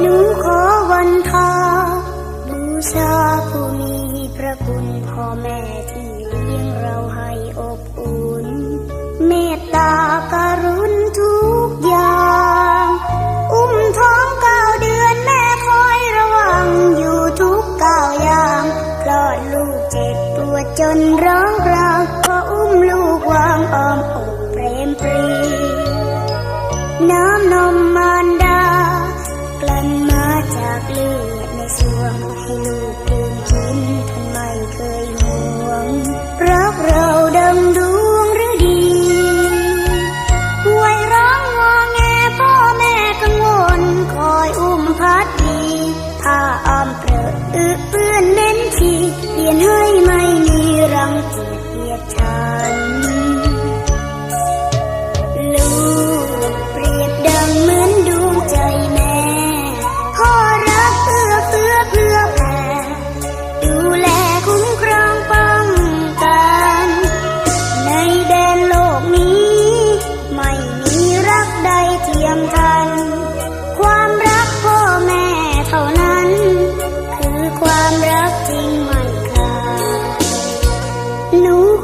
หนูขอวันทาบูชาผู้มีพระคุณพ่อแม่ที่เลี้ยงเราให้อบอุ่น เมตตาการุณทุกอย่าง อุ้มท้องเก้าเดือนแม่คอยระวังอยู่ทุกเก้าอย่างคลอดลูกเจ็บปวดจนร้องรางก็อุ้มลูกวางอ้อมอกเปรมปรี น้ำนมมารดา มาจากเลือดในสวงให้ลูกลืมกิน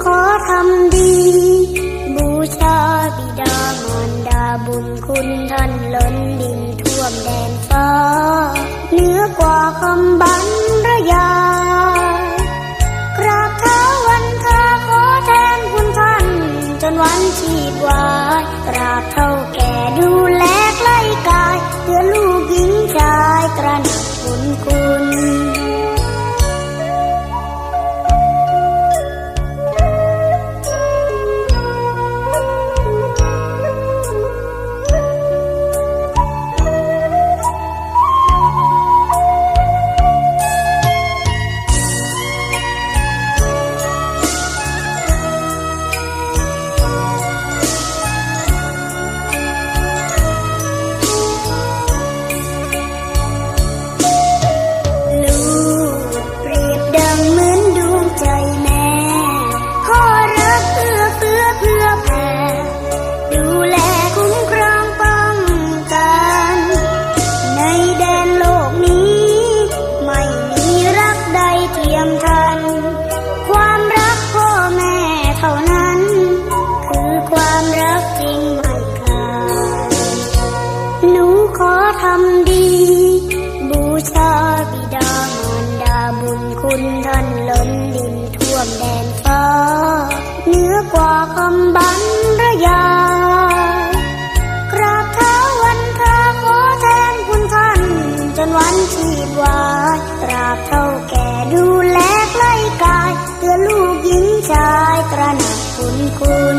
ขอทำดี บูชาบิดามารดาบุญคุณท่านล้นดินท่วมแดนฟ้าเหนือกว่าคำบา อทำดี บูชาบิดามารดาบุญคุณท่านล้นดินท่วมแดนฟ้าเหนือกว่าคำบรรยายกราบเท้าวันทาขอแทนคุณท่าน จนวันชีพวายตราบเท่าแก่ดูแลใกล้กายเพื่อลูกหญิงชายตระหนักคุณคุณ